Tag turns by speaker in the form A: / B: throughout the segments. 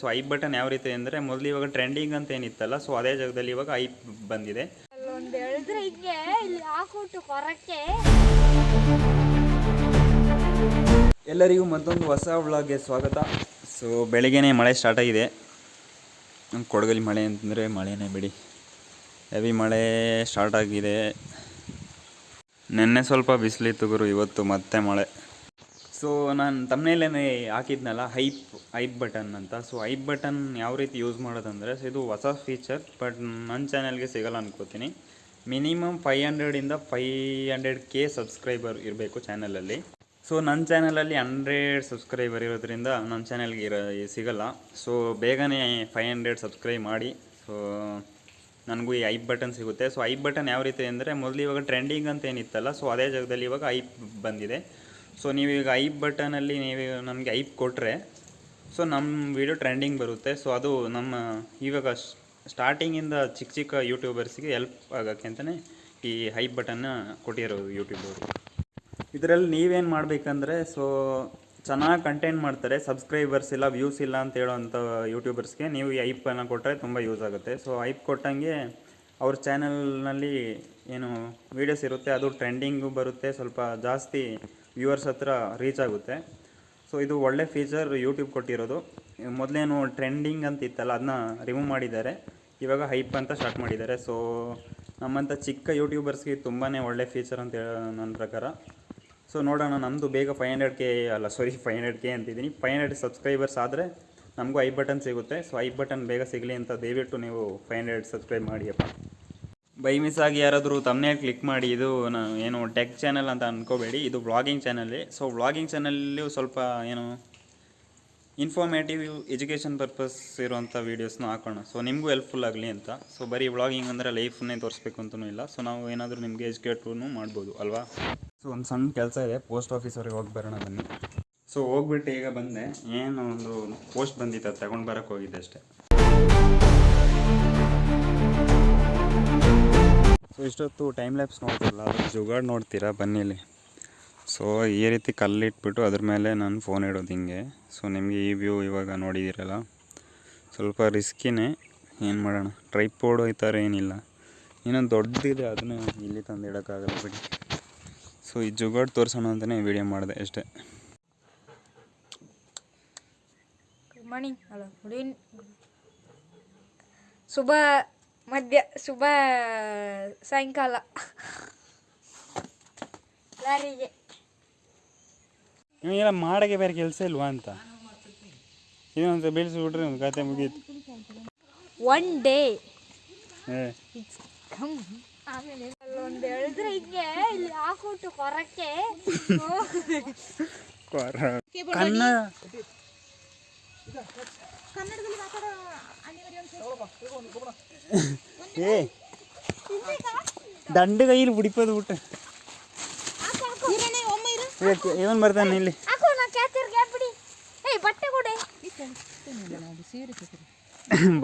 A: So hype button ಯಾವ ರೀತಿ ಅಂದರೆ ಮೊದಲು ಇವಾಗ ಟ್ರೆಂಡಿಂಗ್ ಅಂತ ಏನಿತ್ತಲ್ಲ ಸೊ ಅದೇ ಜಾಗದಲ್ಲಿ ಇವಾಗ ಐ ಬಂದಿದೆ. ಎಲ್ಲರಿಗೂ ಮತ್ತೊಂದು ಹೊಸ ವ್ಲಾಗ್ಗೆ ಸ್ವಾಗತ. ಸೊ ಬೆಳಗ್ಗೆನೇ ಮಳೆ ಸ್ಟಾರ್ಟ್ ಆಗಿದೆ. ನಮ್ಮ ಕೊಡಗಲ್ಲಿ ಮಳೆ ಅಂತಂದರೆ ಮಳೆನೇ ಬಿಡಿ. ಹೆವಿ ಮಳೆ ಸ್ಟಾರ್ಟ್ ಆಗಿದೆ. ನಿನ್ನೆ ಸ್ವಲ್ಪ ಬಿಸಿಲಿತ್ತು ಗುರು ಇವತ್ತು ಮತ್ತೆ ಮಳೆ. ಸೊ ನಾನು ತಮ್ಮನೇಲೇ ಹಾಕಿದ್ನಲ್ಲ ಹೈಪ್ ಐಪ್ ಬಟನ್ ಅಂತ. ಸೊ ಐಪ್ ಬಟನ್ ಯಾವ ರೀತಿ ಯೂಸ್ ಮಾಡೋದಂದರೆ ಸೊ ಇದು ಹೊಸ ಫೀಚರ್ ಬಟ್ ನನ್ನ ಚಾನಲ್ಗೆ ಸಿಗಲ್ಲ ಅನ್ಕೋತೀನಿ. ಮಿನಿಮಮ್ ಫೈವ್ ಹಂಡ್ರೆಡಿಂದ ಫೈ ಹಂಡ್ರೆಡ್ ಕೆ ಸಬ್ಸ್ಕ್ರೈಬರ್ ಇರಬೇಕು ಚಾನಲಲ್ಲಿ ಸೊ ನನ್ನ ಚಾನಲಲ್ಲಿ ಹಂಡ್ರೆಡ್ ಸಬ್ಸ್ಕ್ರೈಬರ್ ಇರೋದ್ರಿಂದ ನನ್ನ ಚಾನಲ್ಗೆ ಇರೋ, ಸಿಗಲ್ಲ. ಸೊ ಬೇಗನೆ ಫೈವ್ ಹಂಡ್ರೆಡ್ ಸಬ್ಸ್ಕ್ರೈಬ್ ಮಾಡಿ. ಸೊ ನನಗೂ ಈ ಐಪ್ ಬಟನ್ ಸಿಗುತ್ತೆ. ಸೊ ಐಪ್ ಬಟನ್ ಯಾವ ರೀತಿ ಅಂದರೆ, ಮೊದಲು ಇವಾಗ ಟ್ರೆಂಡಿಂಗ್ ಅಂತ ಏನಿತ್ತಲ್ಲ ಸೊ ಅದೇ ಜಾಗದಲ್ಲಿ ಇವಾಗ ಐಪ್ ಬಂದಿದೆ. ಸೊ ನೀವೀಗ ಐಪ್ ಬಟನಲ್ಲಿ ನೀವು ನಮಗೆ ಐಪ್ ಕೊಟ್ಟರೆ ಸೊ ನಮ್ಮ ವಿಡಿಯೋ ಟ್ರೆಂಡಿಂಗ್ ಬರುತ್ತೆ. ಸೊ ಅದು ನಮ್ಮ ಇವಾಗ ಸ್ಟಾರ್ಟಿಂಗಿಂದ ಚಿಕ್ಕ ಚಿಕ್ಕ ಯೂಟ್ಯೂಬರ್ಸ್ಗೆ ಹೆಲ್ಪ್ ಆಗೋಕ್ಕೆ ಅಂತಲೇ ಈ ಹೈಪ್ ಬಟನ್ನ ಕೊಟ್ಟಿರೋದು ಯೂಟ್ಯೂಬವರು ಇದರಲ್ಲಿ ನೀವೇನು ಮಾಡಬೇಕಂದ್ರೆ ಸೊ ಚೆನ್ನಾಗಿ ಕಂಟೆಂಟ್ ಮಾಡ್ತಾರೆ. ಸಬ್ಸ್ಕ್ರೈಬರ್ಸ್ ಇಲ್ಲ ವ್ಯೂಸ್ ಇಲ್ಲ ಅಂತ ಹೇಳೋವಂಥ ಯೂಟ್ಯೂಬರ್ಸ್ಗೆ ನೀವು ಈ ಐಪನ್ನು ಕೊಟ್ಟರೆ ತುಂಬ ಯೂಸ್ ಆಗುತ್ತೆ. ಸೊ ಐಪ್ ಕೊಟ್ಟಂಗೆ ಅವ್ರ ಚಾನಲ್ನಲ್ಲಿ ಏನು ವೀಡಿಯೋಸ್ ಇರುತ್ತೆ, ಅದು ಟ್ರೆಂಡಿಂಗು ಬರುತ್ತೆ, ಸ್ವಲ್ಪ ಜಾಸ್ತಿ ವ್ಯೂವರ್ಸ್ ಹತ್ರ ರೀಚ್ ಆಗುತ್ತೆ. ಸೊ ಇದು ಒಳ್ಳೆ ಫೀಚರ್ ಯೂಟ್ಯೂಬ್ ಕೊಟ್ಟಿರೋದು. ಮೊದಲೇನು ಟ್ರೆಂಡಿಂಗ್ ಅಂತ ಇತ್ತಲ್ಲ ಅದನ್ನ ರಿಮೂವ್ ಮಾಡಿದ್ದಾರೆ. ಇವಾಗ ಹೈಪ್ ಅಂತ ಸ್ಟಾರ್ಟ್ ಮಾಡಿದ್ದಾರೆ. ಸೊ ನಮ್ಮಂಥ ಚಿಕ್ಕ ಯೂಟ್ಯೂಬರ್ಸ್ಗೆ ತುಂಬಾ ಒಳ್ಳೆ ಫೀಚರ್ ಅಂತ ಹೇಳ ನನ್ನ ಪ್ರಕಾರ. ಸೊ ನೋಡೋಣ ನಮ್ಮದು ಬೇಗ ಫೈವ್ ಹಂಡ್ರೆಡ್ ಕೆ ಅಲ್ಲ ಸಾರಿ ಫೈವ್ ಹಂಡ್ರೆಡ್ ಕೆ ಅಂತಿದ್ದೀನಿ ಫೈವ್ ಹಂಡ್ರೆಡ್ ಸಬ್ಸ್ಕ್ರೈಬರ್ಸ್ ಆದರೆ ನಮಗೂ ಐ ಬಟನ್ ಸಿಗುತ್ತೆ. ಸೊ ಐ ಬಟನ್ ಬೇಗ ಸಿಗಲಿ ಅಂತ ದಯವಿಟ್ಟು ನೀವು ಫೈವ್ ಹಂಡ್ರೆಡ್ ಸಬ್ಸ್ಕ್ರೈಬ್ ಮಾಡಿಯಪ್ಪ. ಬೈ ಮಿಸ್ ಆಗಿ ಯಾರಾದರೂ ತಮ್ಮನೇ ಕ್ಲಿಕ್ ಮಾಡಿ, ಇದು ನಾನು ಏನು ಟೆಕ್ ಚಾನಲ್ ಅಂತ ಅನ್ಕೋಬೇಡಿ. ಇದು ವ್ಲಾಗಿಂಗ್ ಚಾನಲ್ಲೇ ಸೊ ವ್ಲಾಗಿಂಗ್ ಚಾನಲ್ಲೂ ಸ್ವಲ್ಪ, ಏನು ಇನ್ಫಾರ್ಮೇಟಿವ್ ಎಜುಕೇಷನ್ ಪರ್ಪಸ್ ಇರುವಂಥ ವೀಡಿಯೋಸ್ನ ಹಾಕೋಣ. ಸೊ ನಿಮಗೂ ಹೆಲ್ಪ್ಫುಲ್ ಆಗಲಿ ಅಂತ. ಸೊ ಬರೀ ವ್ಲಾಗಿಂಗ್ ಅಂದರೆ ಲೈಫನ್ನೇ ತೋರಿಸ್ಬೇಕು ಅಂತಲೂ ಇಲ್ಲ. ಸೊ ನಾವು ಏನಾದರೂ ನಿಮಗೆ ಎಜುಕೇಟೂ ಮಾಡ್ಬೋದು, ಅಲ್ವಾ? ಸೊ ಒಂದು ಸಣ್ಣ ಕೆಲಸ ಇದೆ. ಪೋಸ್ಟ್ ಆಫೀಸವ್ರಿಗೆ ಹೋಗಿ ಬರೋಣ ಬನ್ನಿ. ಸೊ ಹೋಗ್ಬಿಟ್ಟು ಈಗ ಬಂದೆ. ಏನು ಒಂದು ಪೋಸ್ಟ್ ಬಂದಿತ್ತು, ಅದು ತಗೊಂಡು ಬರೋಕ್ಕೆ ಹೋಗಿದ್ದೆ ಅಷ್ಟೇ. ಸೊ ಇಷ್ಟೊತ್ತು ಟೈಮ್ ಲ್ಯಾಪ್ಸ್ ನೋಡ್ತಿರಲ್ಲ, ಅದ್ರ ಜುಗಾಡ್ ನೋಡ್ತೀರಾ ಬನ್ನಿಲಿ. ಸೊ ಈ ರೀತಿ ಕಲ್ಲಿಟ್ಬಿಟ್ಟು ಅದ್ರ ಮೇಲೆ ನಾನು ಫೋನ್ ಇಡೋದು ಹಿಂಗೆ. ಸೊ ನಿಮಗೆ ಈ ವ್ಯೂ ಇವಾಗ ನೋಡಿದ್ದೀರಲ್ಲ ಸ್ವಲ್ಪ ರಿಸ್ಕಿನೇ ಏನು ಮಾಡೋಣ? ಟ್ರೈಪೋಡು ಈ ಏನಿಲ್ಲ. ಇನ್ನೊಂದು ದೊಡ್ಡದಿದೆ ಅದನ್ನು ಇಲ್ಲಿ ತಂದು ಇಡೋಕ್ಕಾಗಲ್ಲ ಬಿಡಿ. ಸೊ ಈ ಜುಗಾಡ್ ತೋರಿಸೋಣ ಅಂತಲೇ ವಿಡಿಯೋ ಮಾಡಿದೆ ಅಷ್ಟೇ.
B: ಮಾರ್ನಿಂಗ್ ಅಲ್ಲ ಗುಡ್ ಈವ್ನಿಂಗ್ ಶುಭ ಮಧ್ಯ ಶುಭ ಸಾಯಂಕಾಲ. ಲಾರಿಗೆ.
A: ನಿಮಗೆಲ್ಲ ಮಾಡೋಕ್ಕೆ ಬೇರೆ ಕೆಲಸ ಇಲ್ವಾ ಅಂತ. ಇನ್ನೊಂದು ಬೀಳಿಸ್ಬಿಟ್ರೆ ಒಂದು ಕತೆ ಮುಗೀತು.
B: ಒನ್ ಡೇ ಆಮೇಲೆ ಒಂದು ಎಳೆದ್ರೆ ಹಿಂಗೆ ಇಲ್ಲಿ ಹಾಕ್ಬಿಟ್ಟು ಕೊರಕ್ಕೆ.
A: ಕೊರ. ಕನ್ನ ದಂಡ ಕೈಯಲ್ಲಿ ಬಿಡಿಪೋದು ಬಿಟ್ಟು ಏನ್ ಬರ್ತಾನೆ ಇಲ್ಲಿ?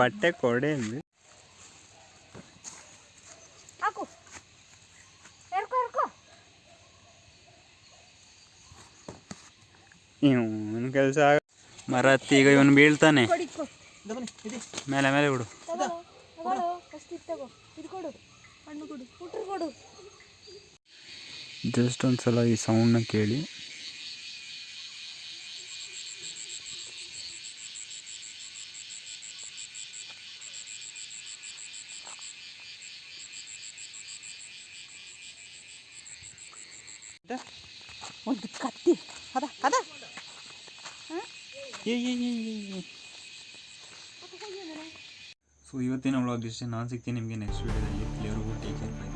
B: ಬಟ್ಟೆ ಕೊಡೆ
A: ಇವನ್ ಕೆಲಸ ಮರತ್ತಿ ಈಗ ಇವನು ಬೀಳ್ತಾನೆ.
B: ಕೊಡಿಕೊ
A: ಮೇಲೆ ಮೇಲೆ ಬಿಡು
B: ತಗೋ ತಗೊಳ್ಳು ಫಸ್ಟ್ ಇದು ತಗೋ ಇದು ಕೊಡು ಹಣ್ಣು ಕೊಡು ಹುಟ್ರು ಕೊಡು
A: ಜಸ್ಟ್ ಒಂದ್ಸಲ ಈ ಸೌಂಡ್ನ ಕೇಳಿ.
C: ಒಂದು ಕತ್ತಿ. ಅದ ಅದ.
A: ಸೊ ಇವತ್ತಿನ ವ್ಲಾಗ್ ಇಷ್ಟೇ ನಾನು ಸಿಗ್ತೀನಿ ನಿಮಗೆ ನೆಕ್ಸ್ಟ್ ವೀಡಿಯೋದಲ್ಲಿ. Clear take care bye